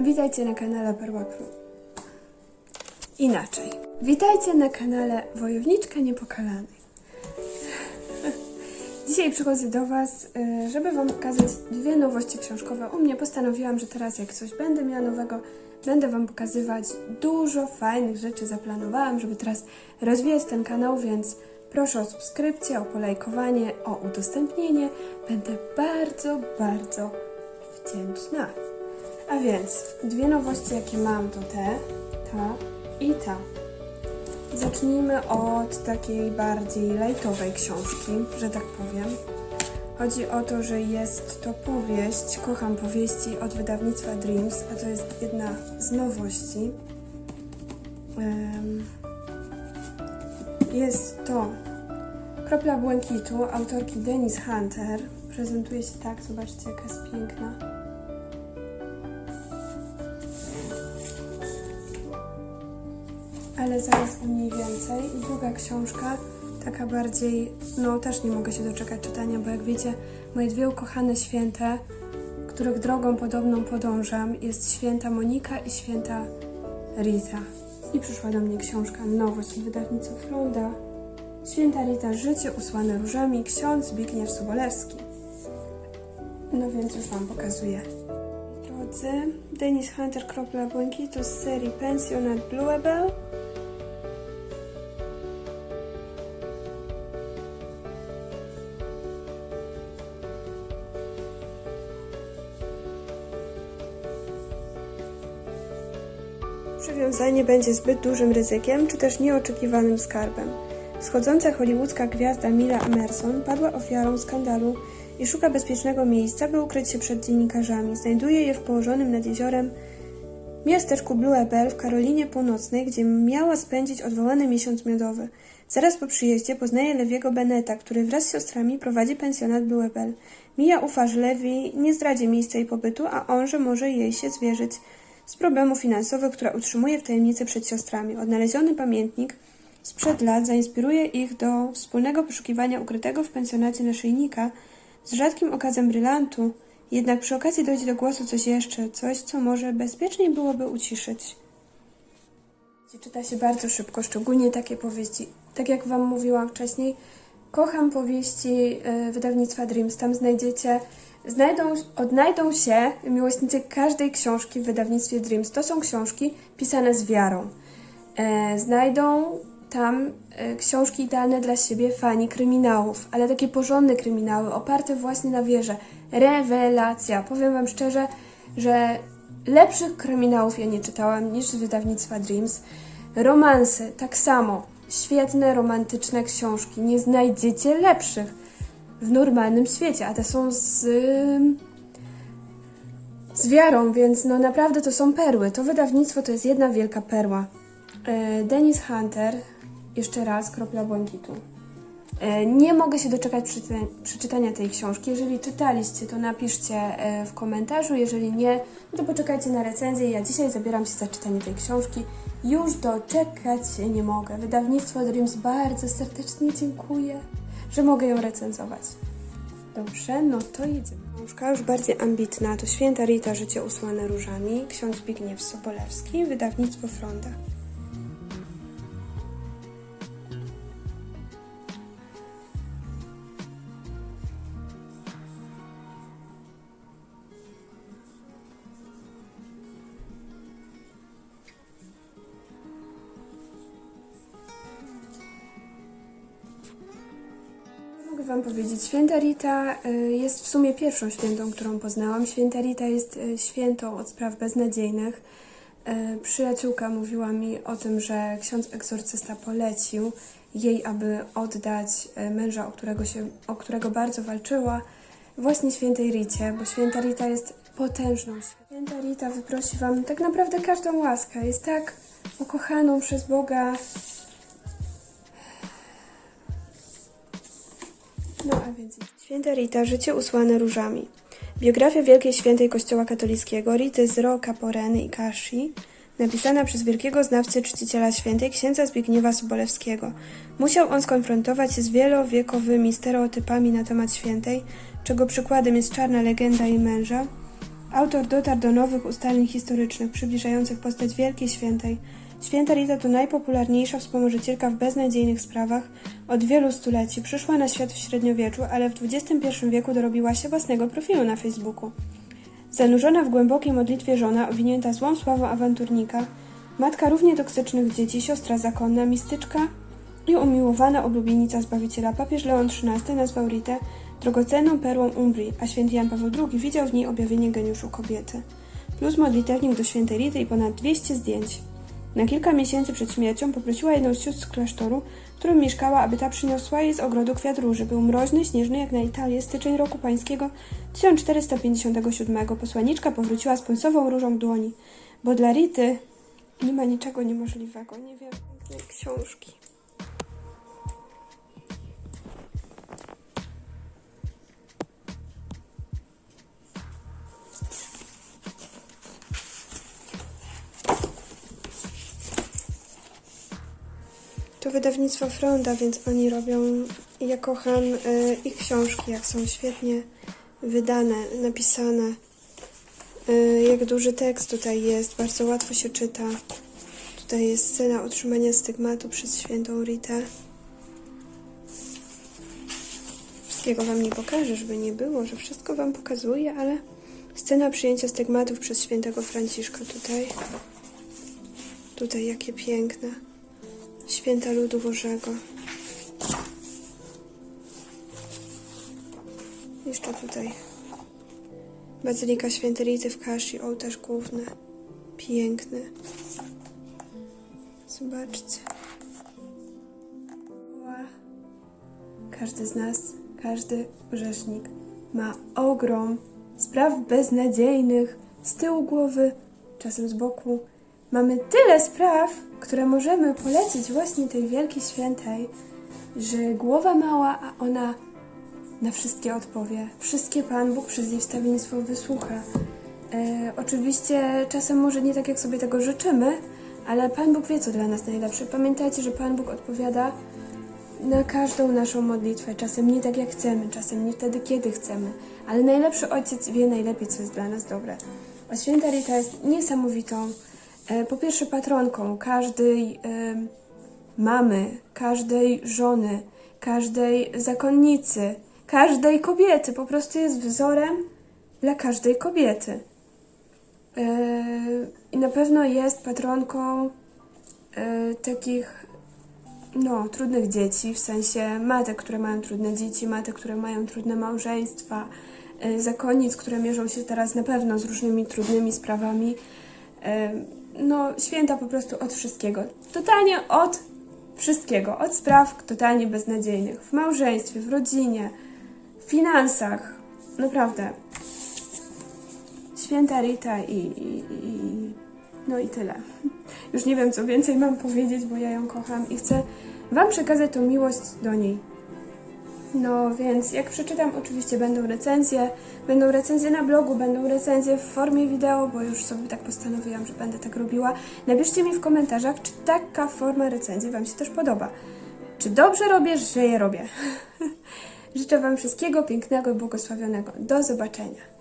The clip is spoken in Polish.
Witajcie na kanale Perła. Inaczej. Witajcie na kanale Wojowniczka Niepokalanej. Dzisiaj przychodzę do Was, y, żeby Wam pokazać dwie nowości książkowe. U mnie postanowiłam, że teraz jak coś będę miała nowego, będę Wam pokazywać dużo fajnych rzeczy. Zaplanowałam, żeby teraz rozwijać ten kanał, więc proszę o subskrypcję, o polajkowanie, o udostępnienie. Będę bardzo, bardzo wdzięczna. A więc dwie nowości, jakie mam, to te, ta i ta. Zacznijmy od takiej bardziej lightowej książki, że tak powiem. Chodzi o to, że jest to powieść, kocham powieści od wydawnictwa Dreams, a to jest jedna z nowości. Jest to Kropla Błękitu autorki Denise Hunter. Prezentuje się tak, zobaczcie jaka jest piękna. Ale zaraz o niej więcej. I druga książka, taka bardziej, no też nie mogę się doczekać czytania, bo jak wiecie, moje dwie ukochane święte, których drogą podobną podążam, jest święta Monika i święta Rita. I przyszła do mnie książka Nowość od wydawnictwa Fronda. Święta Rita, Życie usłane różami, ksiądz Zbigniew Sobolewski. No więc już Wam pokazuję. Drodzy, Denis Hunter, Kropla Błękitu z serii Pensjonat Bluebell. Przywiązanie będzie zbyt dużym ryzykiem, czy też nieoczekiwanym skarbem. Wschodząca hollywoodzka gwiazda Mila Emerson padła ofiarą skandalu i szuka bezpiecznego miejsca, by ukryć się przed dziennikarzami. Znajduje je w położonym nad jeziorem miasteczku Bluebell w Karolinie Północnej, gdzie miała spędzić odwołany miesiąc miodowy. Zaraz po przyjeździe poznaje Lewiego Beneta, który wraz z siostrami prowadzi pensjonat Bluebell. Mija ufa, że Lewi nie zdradzi miejsca jej pobytu, a on, że może jej się zwierzyć z problemów finansowych, która utrzymuje w tajemnicy przed siostrami. Odnaleziony pamiętnik sprzed lat zainspiruje ich do wspólnego poszukiwania ukrytego w pensjonacie naszyjnika z rzadkim okazem brylantu, jednak przy okazji dojdzie do głosu coś jeszcze, coś, co może bezpieczniej byłoby uciszyć. Czyta się bardzo szybko, szczególnie takie powieści. Tak jak Wam mówiłam wcześniej, kocham powieści e, wydawnictwa Dreams. Tam znajdziecie, znajdą, odnajdą się miłośnicy każdej książki w wydawnictwie Dreams. To są książki pisane z wiarą. E, znajdą tam e, książki idealne dla siebie fani kryminałów, ale takie porządne kryminały, oparte właśnie na wierze. Rewelacja. Powiem Wam szczerze, że lepszych kryminałów ja nie czytałam niż z wydawnictwa Dreams. Romanse, tak samo. Świetne, romantyczne książki. Nie znajdziecie lepszych w normalnym świecie, a te są z, z wiarą, więc no naprawdę to są perły. To wydawnictwo to jest jedna wielka perła. E, Dennis Hunter, jeszcze raz, Kropla Błękitu. E, Nie mogę się doczekać przeczyta- przeczytania tej książki. Jeżeli czytaliście, to napiszcie e, w komentarzu. Jeżeli nie, no to poczekajcie na recenzję. Ja dzisiaj zabieram się za czytanie tej książki. Już doczekać się nie mogę. Wydawnictwo Dreams bardzo serdecznie dziękuję, że mogę ją recenzować. Dobrze, no to jedziemy. Książka już bardziej ambitna to Święta Rita, Życie usłane różami, ksiądz Zbigniew Sobolewski, wydawnictwo Fronda. Mogę Wam powiedzieć, święta Rita y, jest w sumie pierwszą świętą, którą poznałam. Święta Rita jest y, świętą od spraw beznadziejnych. Y, Przyjaciółka mówiła mi o tym, że ksiądz egzorcysta polecił jej, aby oddać męża, o którego, się, o którego bardzo walczyła, właśnie świętej Ricie, bo święta Rita jest potężną. Święta Rita wyprosi Wam tak naprawdę każdą łaskę. Jest tak ukochaną przez Boga No a więc Święta Rita, życie usłane różami. Biografia wielkiej świętej Kościoła katolickiego Rity z Ro Caporeny i Kashi, napisana przez wielkiego znawcę czciciela świętej księdza Zbigniewa Sobolewskiego. Musiał on skonfrontować się z wielowiekowymi stereotypami na temat świętej, czego przykładem jest czarna legenda jej męża, Autor dotarł do nowych ustaleń historycznych, przybliżających postać Wielkiej Świętej. Święta Rita to najpopularniejsza wspomożycielka w beznadziejnych sprawach. Od wielu stuleci przyszła na świat w średniowieczu, ale w XXI wieku dorobiła się własnego profilu na Facebooku. Zanurzona w głębokiej modlitwie żona, owinięta złą sławą awanturnika, matka równie toksycznych dzieci, siostra zakonna, mistyczka i umiłowana oblubienica Zbawiciela, papież Leon XIII nazwał Ritę drogocenną perłą Umbrii, a święty Jan Paweł II widział w niej objawienie geniuszu kobiety. Plus modlitewnik do świętej Rity i ponad 200 zdjęć. Na kilka miesięcy przed śmiercią poprosiła jedną z sióstr z klasztoru, w którym mieszkała, aby ta przyniosła jej z ogrodu kwiat róży. Był mroźny, śnieżny jak na Italię, styczeń roku pańskiego 1457. Posłaniczka powróciła z pąsową różą w dłoni, bo dla Rity nie ma niczego niemożliwego. Nie wiem, książki. Wydawnictwo Fronda, więc oni robią. Ja kocham y, ich książki, jak są świetnie wydane, napisane. Y, jak duży tekst tutaj jest, bardzo łatwo się czyta. Tutaj jest scena otrzymania stygmatu przez świętą Ritę. Wszystkiego wam nie pokażę, żeby nie było, że wszystko wam pokazuję, ale scena przyjęcia stygmatów przez świętego Franciszka tutaj. Tutaj jakie piękne. Święta ludu Bożego. Jeszcze tutaj. Bazylika Świętej Rity w Kaszy, ołtarz główny. Piękny. Zobaczcie. Każdy z nas, każdy grzesznik ma ogrom spraw beznadziejnych z tyłu głowy, czasem z boku. Mamy tyle spraw, które możemy polecić właśnie tej wielkiej świętej, że głowa mała, a ona na wszystkie odpowie. Wszystkie Pan Bóg przez jej wstawiennictwo wysłucha. E, oczywiście czasem może nie tak, jak sobie tego życzymy, ale Pan Bóg wie, co dla nas najlepsze. Pamiętajcie, że Pan Bóg odpowiada na każdą naszą modlitwę. Czasem nie tak, jak chcemy, czasem nie wtedy, kiedy chcemy, ale najlepszy Ojciec wie najlepiej, co jest dla nas dobre. A święta Rita jest niesamowitą, po pierwsze patronką każdej e, mamy, każdej żony, każdej zakonnicy, każdej kobiety. Po prostu jest wzorem dla każdej kobiety. E, I na pewno jest patronką e, takich no, trudnych dzieci, w sensie matek, które mają trudne dzieci, matek, które mają trudne małżeństwa, e, zakonnic, które mierzą się teraz na pewno z różnymi trudnymi sprawami. No, święta po prostu od wszystkiego. Totalnie od wszystkiego. Od spraw totalnie beznadziejnych. W małżeństwie, w rodzinie, w finansach. Naprawdę. Święta Rita i, i, i no i tyle. Już nie wiem, co więcej mam powiedzieć, bo ja ją kocham i chcę Wam przekazać tą miłość do niej. No więc jak przeczytam, oczywiście będą recenzje, będą recenzje na blogu, będą recenzje w formie wideo, bo już sobie tak postanowiłam, że będę tak robiła. Napiszcie mi w komentarzach, czy taka forma recenzji Wam się też podoba. Czy dobrze robię, że je robię. Życzę Wam wszystkiego pięknego i błogosławionego. Do zobaczenia.